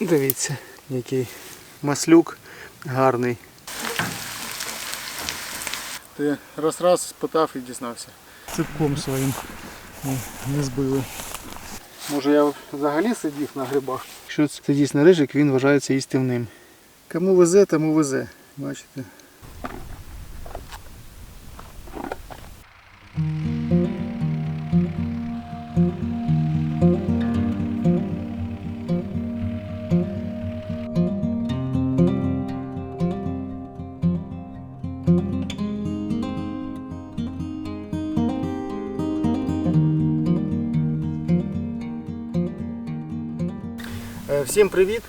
Дивіться, який маслюк гарний. Ти раз-раз спитав і дізнався. Ципком своїм не збили. Може я взагалі сидів на грибах? Якщо це дійсно рижик, він вважається їстівним. Кому везе, тому везе. Бачите? Всім привіт!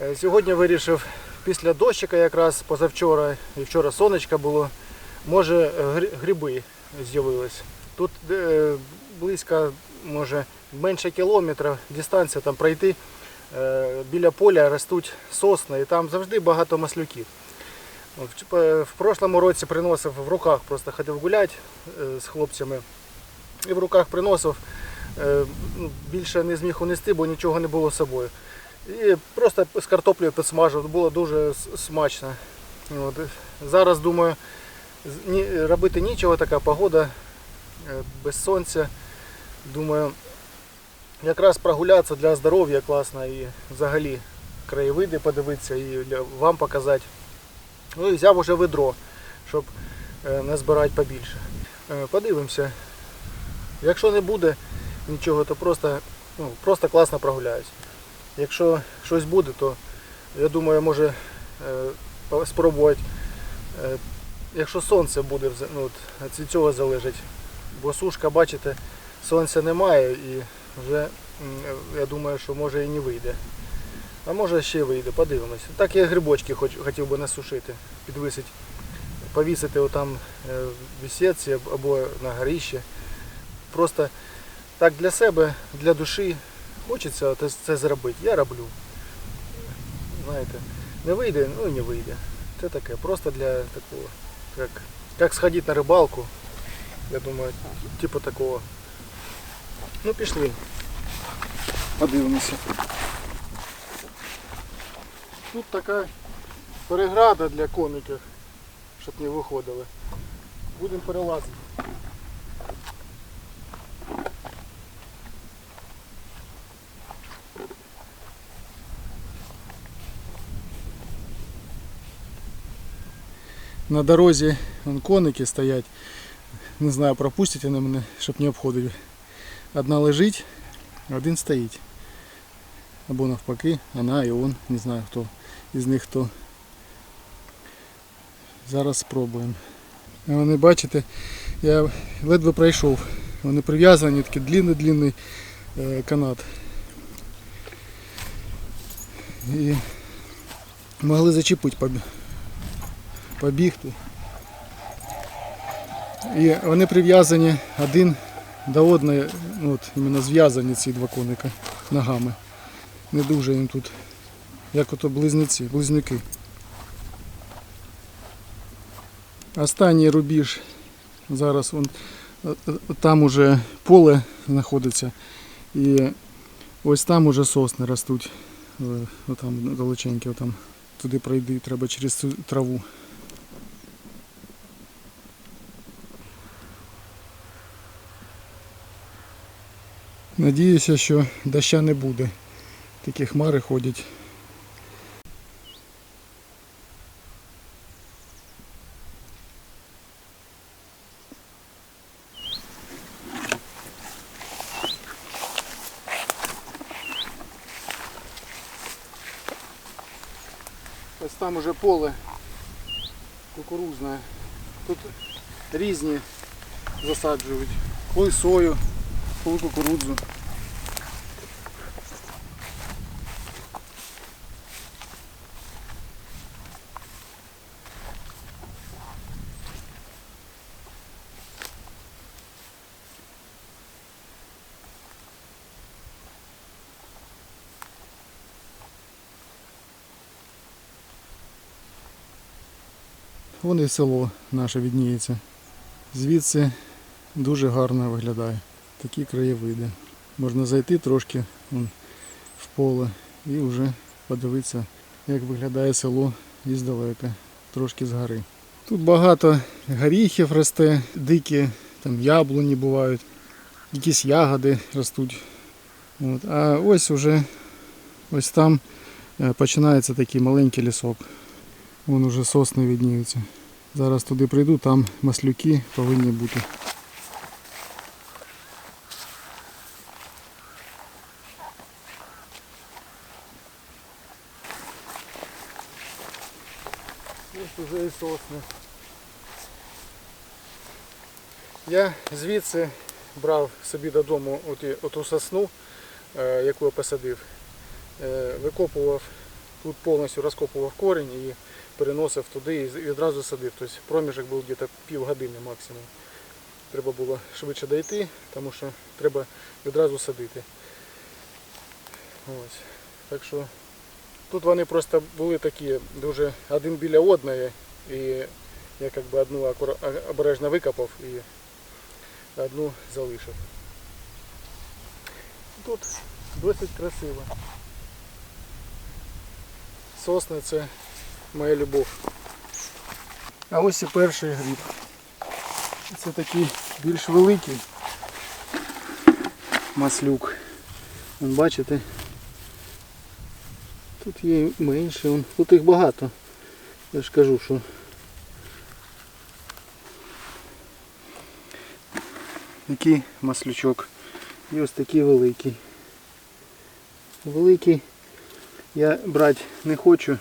Е, Сьогодні вирішив після дощика якраз позавчора і вчора сонечка було. Може е, гриби з'явились. Тут е, близько, може менше кілометра дистанція там пройти. Е, Біля поля ростуть сосни і там завжди багато маслюків. В, е, прошлому році приносив в руках, просто ходив гуляти е, з хлопцями і в руках приносив. Е, ну, Більше не зміг унести, бо нічого не було з собою. І просто з картоплею підсмажив, було дуже смачно. От. Зараз думаю, робити нічого, така погода е, без сонця. Думаю, якраз прогулятися для здоров'я класно і взагалі краєвиди подивитися і вам показати. Ну і взяв уже ведро, щоб е, назбирати побільше. Подивимося. Якщо не буде нічого, то просто, ну, просто класно прогуляюсь. Якщо щось буде, то я думаю, може е, спробувати. Е, якщо сонце буде, ну, от, від цього залежить. Бо сушка, бачите, сонця немає і вже я думаю, що може і не вийде. А може ще вийде, подивимось. Так я грибочки хоч, хотів би насушити, підвисити, повісити отам е, в бесідці або на горіще. Просто так для себе, для душі хочеться це, зробити. Я роблю. Знаєте, не вийде, ну і не вийде. Це таке, просто для такого. Як, як сходити на рибалку. Я думаю, типу такого. Ну пішли. Подивимося. Тут така переграда для коників, щоб не виходили. Будемо перелазити. На дорозі вон коники стоять. Не знаю, пропустять вони мене, щоб не обходили. Одна лежить, один стоїть. Або навпаки, вона і он, не знаю хто із них хто. Зараз спробуємо. Вони бачите, я ледве пройшов. Вони прив'язані, такий длинний-длинний е, канат. І могли зачепити побігти. І вони прив'язані один до одної, ну, от іменно зв'язані ці два коника ногами. Не дуже їм тут, як ото близнюці, близнюки. Останній рубіж. Зараз вон, е, там уже поле знаходиться. І ось там уже сосни ростуть. Е, Отам далеченькі, отам. Туди пройти треба через цю траву. Надіюся, що доща не буде. Такі хмари ходять. Ось там уже поле кукурузне. Тут різні засаджують. Коли сою, коли кукурудзу. Вон і село наше відніється. Звідси дуже гарно виглядає. Такі краєвиди. Можна зайти трошки вон, в поле і вже подивитися, як виглядає село іздалека, трошки згори. Тут багато горіхів росте, дикі, там яблуні бувають, якісь ягоди ростуть. От. А ось уже ось там е, починається такий маленький лісок. Вон уже сосни відніються. Зараз туди прийду, там маслюки повинні бути. Ось уже і сосни. Я звідси брав собі додому оті- оту сосну, е, яку я посадив, Е, викопував, тут повністю розкопував корінь і переносив туди і відразу садив. Тобто проміжок був десь півгодини максимум. Треба було швидше дойти, тому що треба відразу садити. Ось. Так що тут вони просто були такі дуже один біля одної. І я как би одну обережно викопав і одну залишив. Тут досить красиво. Сосни це моя любов. А ось і перший гриб. Це такий більш великий маслюк. Вон, бачите? Тут є менше, тут їх багато. Я ж кажу, що такий маслючок. І ось такий великий. Великий я брати не хочу,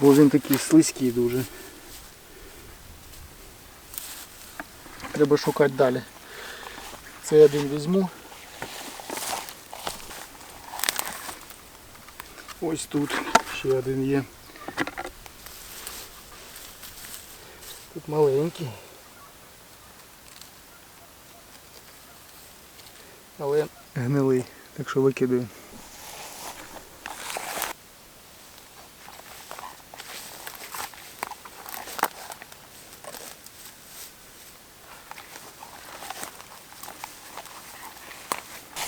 бо він такий слизький дуже. Треба шукати далі. Цей один візьму. Ось тут ще один є. Тут маленький. Але гнилий, так що викидаю.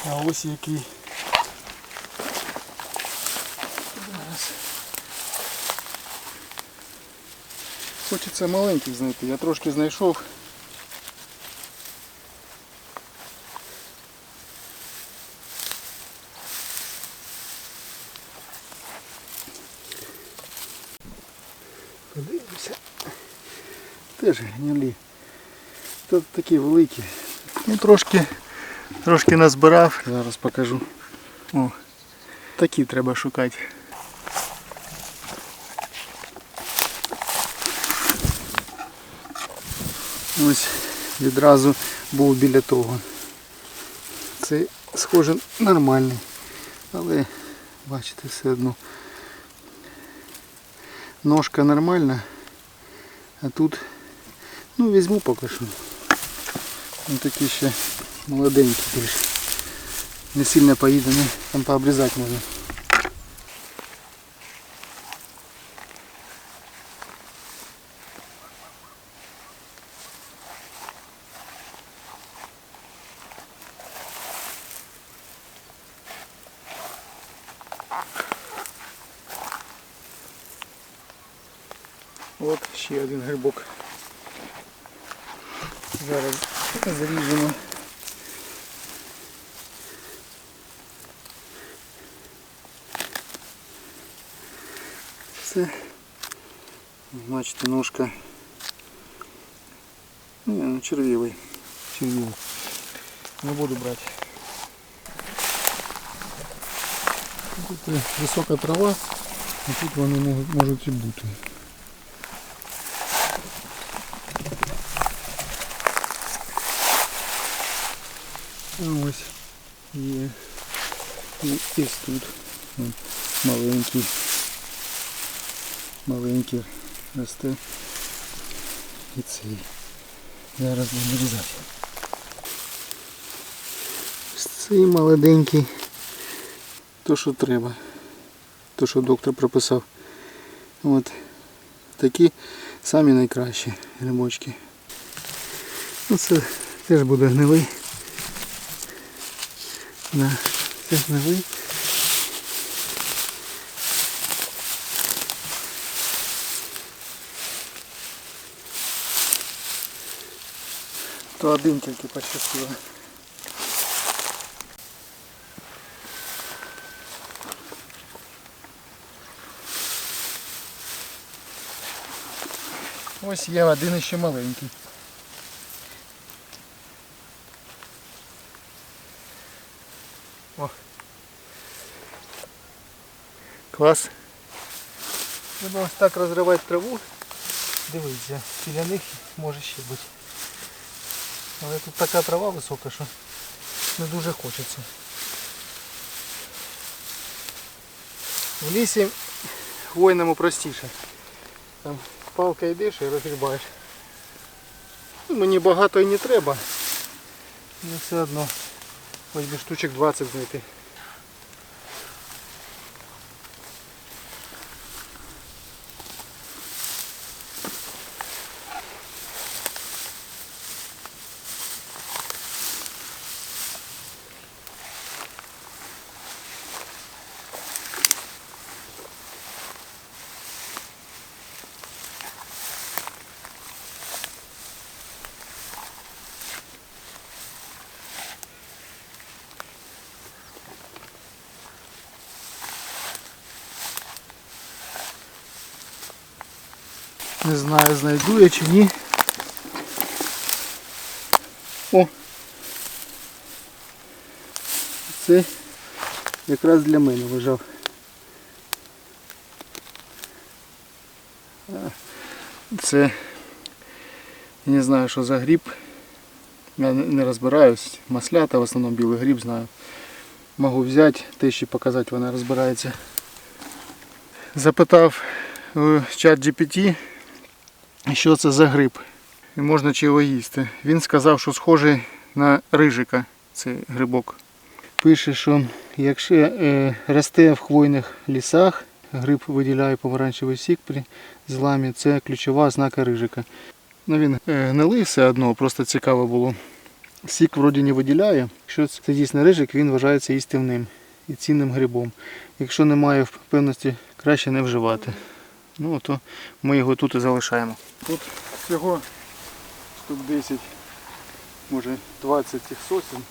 А ось який. Зараз. Хочеться маленьких знайти. Я трошки знайшов. Подивимося. Теж гнилі. Тут такі великі. Ну трошки, трошки назбирав. Зараз покажу. О, такі треба шукати. Ось відразу був біля того. Це схоже нормальний. Але бачите все одно. Ножка нормальна. А тут ну візьму поки що. Він такі ще молоденькі більш. Не сильно поїдені, там пообрізати можна. Все. Бачите, ножка. Ні, ну червивий. Червивий. Не буду брати. Тут е, висока трава, а тут вони можуть- можуть і бути. А ось є. І ось тут Вон маленький. Маленький росте. І цей. Зараз буду різати. Цей молоденький. То що треба. То що доктор прописав. От такі самі найкращі грибочки. Ну це теж буде гнилий. Да, це гнилий. То один тільки пощастило. Ось є один іще маленький. О. Клас. Треба ось так розривати траву. Дивіться, біля них може ще бути. Але тут така трава висока, що не дуже хочеться. В лісі хвойному простіше. Там палка йдеш і розгрібаєш. Ну, мені багато і не треба. Але все одно хоч би штучок 20 знайти. Не знаю, знайду я чи ні. О! Це якраз для мене лежав. Це я не знаю, що за гриб. Я не розбираюсь. Маслята, в основному білий гриб знаю. Можу взяти, те ще показати, вона розбирається. Запитав в чат GPT, що це за гриб і можна чи його їсти. Він сказав, що схожий на рижика цей грибок. Пише, що якщо е, росте в хвойних лісах, гриб виділяє помаранчевий сік при зламі, це ключова ознака рижика. Ну, він е, гнилий все одно, просто цікаво було. Сік вроді не виділяє. Якщо це дійсно рижик, він вважається їстівним і цінним грибом. Якщо немає впевненості, краще не вживати. Ну, то ми його тут і залишаємо. Тут всього штук 10, може 20 цих сосен.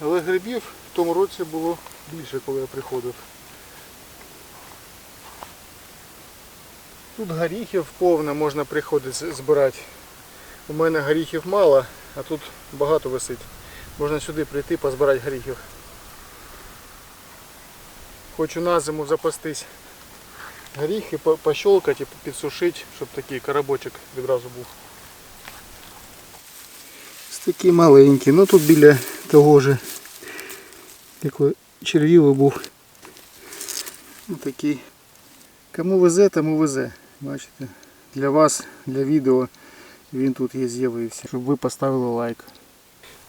Але грибів в тому році було більше, коли я приходив. Тут горіхів повно можна приходити збирати. У мене горіхів мало, а тут багато висить. Можна сюди прийти позбирати горіхів. Хочу на зиму запастись горіхи, і підсушити, щоб такий коробочок відразу був. Ось такі маленькі, ну тут біля того ж, який червівий був. Ось такий. Кому везе, тому везе. Бачите, для вас, для відео він тут є з'явився. Щоб ви поставили лайк.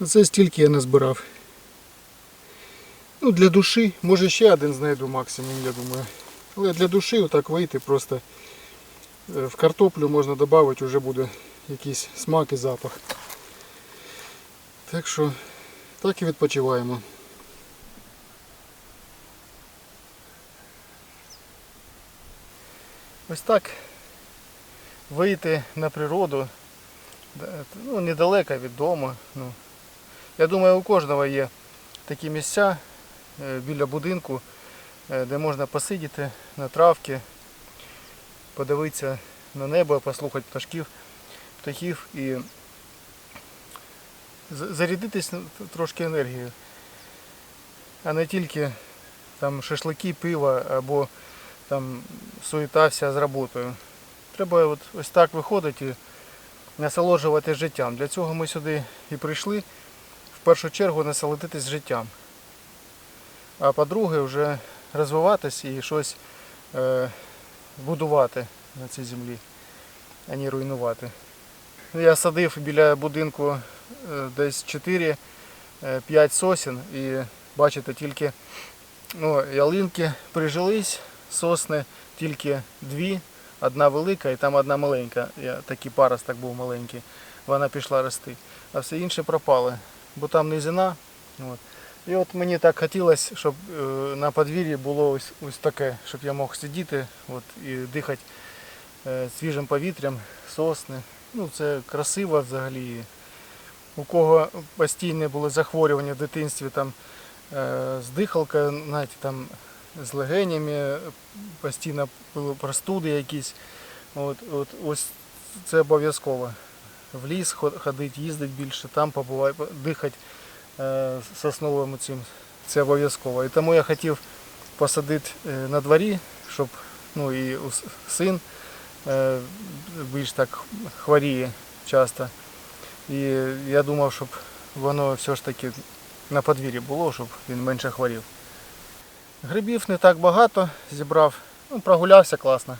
Це стільки я назбирав. Ну, для душі, може ще один знайду максимум, я думаю. Але для душі отак вийти просто е, в картоплю можна додати, вже буде якийсь смак і запах. Так що так і відпочиваємо. Ось так вийти на природу, ну, недалеко від дому. Ну, я думаю, у кожного є такі місця біля будинку, е, де можна посидіти на травці, подивитися на небо, послухати пташків, птахів і зарядитись трошки енергією. А не тільки там шашлики, пиво або там суета вся з роботою. Треба от ось так виходити і насолоджувати життям. Для цього ми сюди і прийшли. В першу чергу насолодитись життям. А по-друге, вже розвиватись і щось е, будувати на цій землі, а не руйнувати. Я садив біля будинку е, десь 4-5 сосен і бачите, тільки ну, ялинки прижились, сосни тільки дві, одна велика і там одна маленька. Я, такий паросток був маленький, вона пішла рости. А все інше пропали, бо там низина. От. І от мені так хотілося, щоб е, на подвір'ї було ось, ось таке, щоб я мог сидіти от, і дихати е, свіжим повітрям, сосни. Ну, це красиво взагалі. У кого постійне було захворювання в дитинстві, там е, з дихалка, знаєте, там з легенями, постійно були простуди якісь. От, от, ось це обов'язково. В ліс ход- ходить, їздить більше, там побуває, дихати сосновим цим. Це обов'язково. І тому я хотів посадити е, на дворі, щоб ну, і син е, більш так хворіє часто. І я думав, щоб воно все ж таки на подвір'ї було, щоб він менше хворів. Грибів не так багато зібрав, ну, прогулявся класно.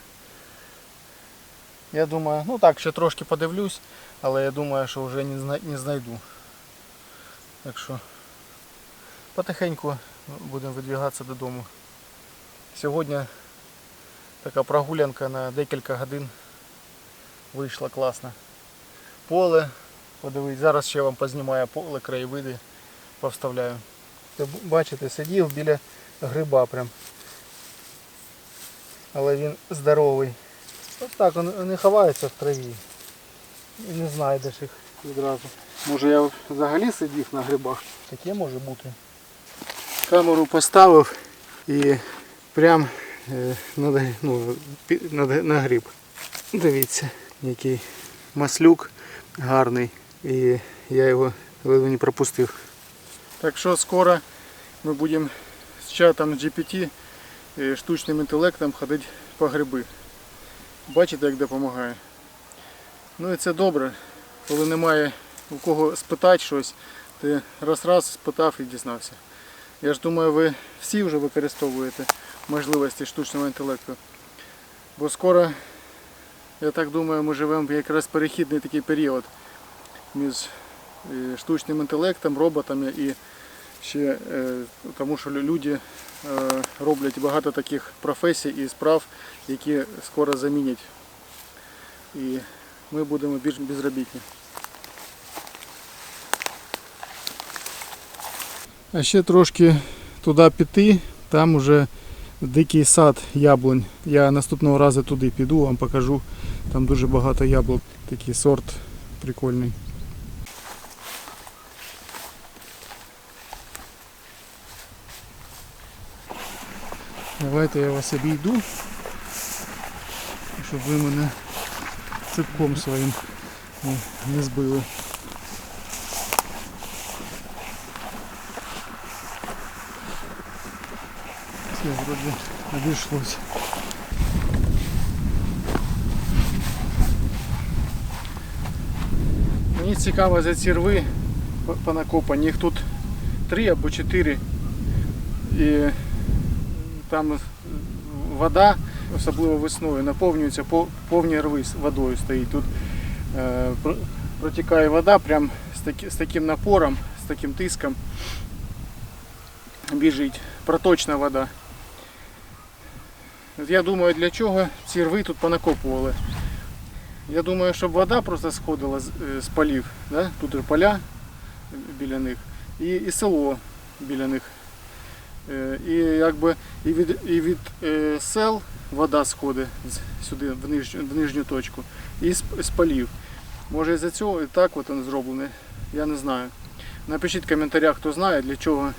Я думаю, ну так, ще трошки подивлюсь, але я думаю, що вже не знайду. Так що потихеньку будемо видвігатися додому. Сьогодні така прогулянка на декілька годин вийшла класно. Поле, подивись, зараз ще вам познімаю поле, краєвиди повставляю. Бачите, сидів біля гриба прям. Але він здоровий. Ось так вони ховаються в траві. І не знайдеш їх відразу. Може я взагалі сидів на грибах? Таке може бути. Камеру поставив і прям е, на, ну, на, гриб. Дивіться, який маслюк гарний. І я його ледве не пропустив. Так що скоро ми будемо з чатом GPT е, штучним інтелектом ходити по гриби. Бачите, як допомагає. Ну і це добре, коли немає у кого спитати щось, ти раз-раз спитав і дізнався. Я ж думаю, ви всі вже використовуєте можливості штучного інтелекту. Бо скоро, я так думаю, ми живемо в якраз перехідний такий період між е, штучним інтелектом, роботами і ще е, тому, що люди е, роблять багато таких професій і справ, які скоро замінять. І ми будемо більш безробітні. А ще трошки туди піти, там уже дикий сад яблунь. Я наступного разу туди піду, вам покажу. Там дуже багато яблук, такий сорт прикольний. Давайте я вас обійду, щоб ви мене ципком своїм не збили. Все, вроде обійшлось. Мені цікаво за ці рви по- понакопані. Їх тут три або чотири. І там вода, особливо весною, наповнюється по- повні рви з водою стоїть. Тут е, протікає вода прям з, таки, з таким напором, з таким тиском. Біжить проточна вода. Я думаю, для чого ці рви тут понакопували. Я думаю, щоб вода просто сходила з, е, полів. Да? Тут поля біля них і, і село біля них. Е, І якби і від, і від е, сел вода сходить сюди, в нижню, в нижню точку, і з, з полів. Може із-за цього і так от воно зроблене, я не знаю. Напишіть в коментарях, хто знає, для чого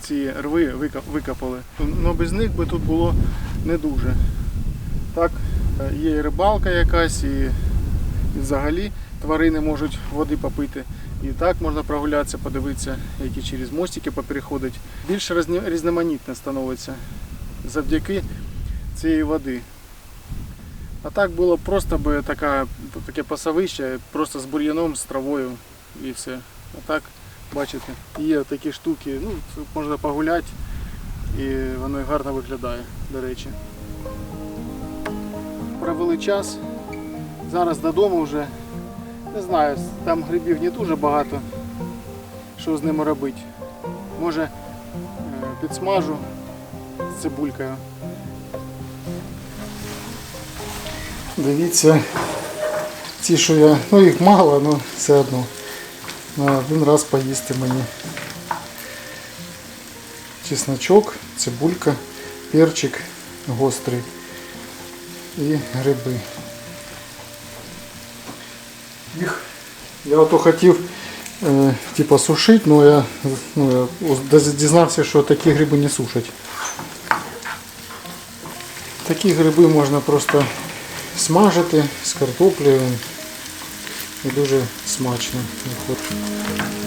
ці рви викопали. Ну без них би тут було не дуже. Так, е, є і рибалка якась, і, і взагалі тварини можуть води попити. І так можна прогулятися, подивитися, які через мостики попереходить. Більш різноманітне становиться завдяки цієї води. А так було просто би така, таке пасовище, просто з бур'яном, з травою і все. А так, бачите, є такі штуки, ну, можна погуляти і воно гарно виглядає, до речі. Провели час. Зараз додому вже. Не знаю, там грибів не дуже багато. Що з ними робити? Може е, підсмажу з цибулькою. Дивіться, ці, що я, ну їх мало, але все одно. На один раз поїсти мені. Чесночок, цибулька, перчик гострий і гриби. Їх я ото хотів е, типа сушити, але я, ну, я дізнався, що такі гриби не сушать. Такі гриби можна просто смажити з картоплею і дуже смачно виходить.